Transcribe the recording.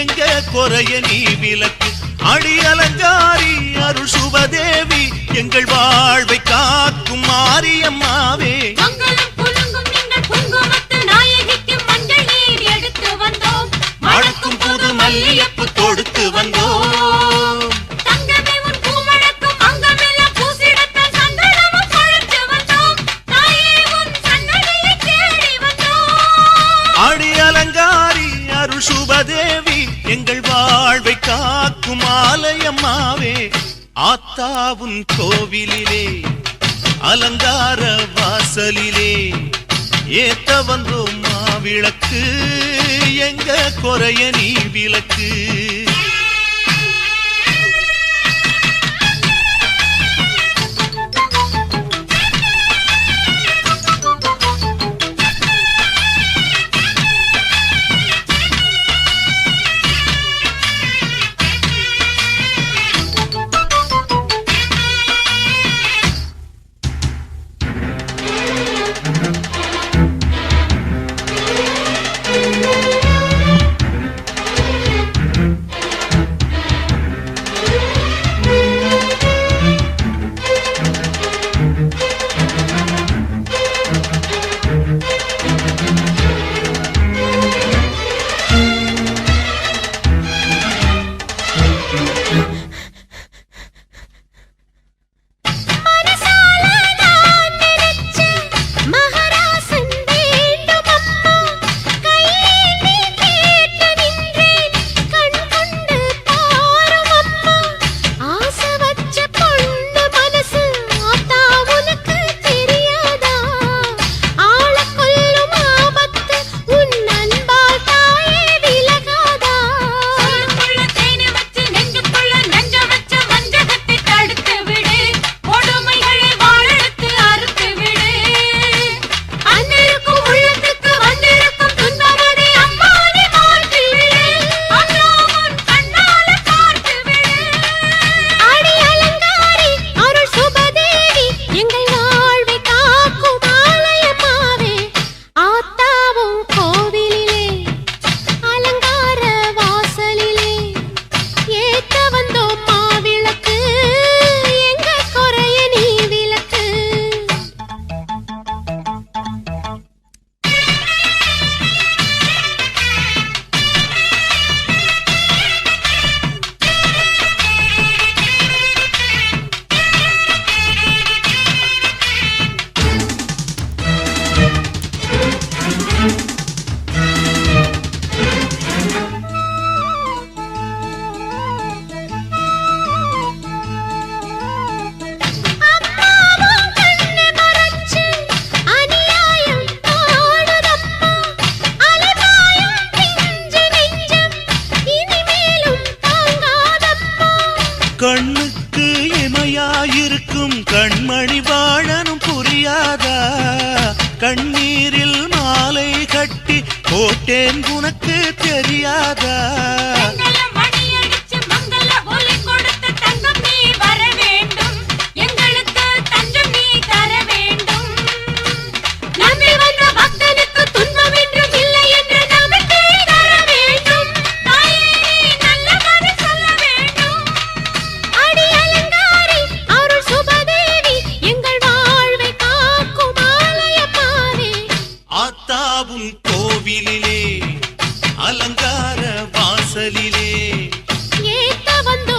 எங்க குறைய நீ விளக்கு? அடி அலங்காரி அருள் சுபதேவி எங்கள் வாழ்வை காக்கும் மாரியம்மாவே. மணக்கும் புது மல்லியப்பு கொடுத்து வந்தோம். ஆத்தாவும் கோவிலிலே அலங்கார வாசலிலே ஏத்த வந்தோம் மாவிளக்கு எங்க குறைய நீ விளக்கு. கண்ணீரில் மாலை கட்டி போட்டேன் உனக்கு தெரியாதா? ஏத்த வந்தோ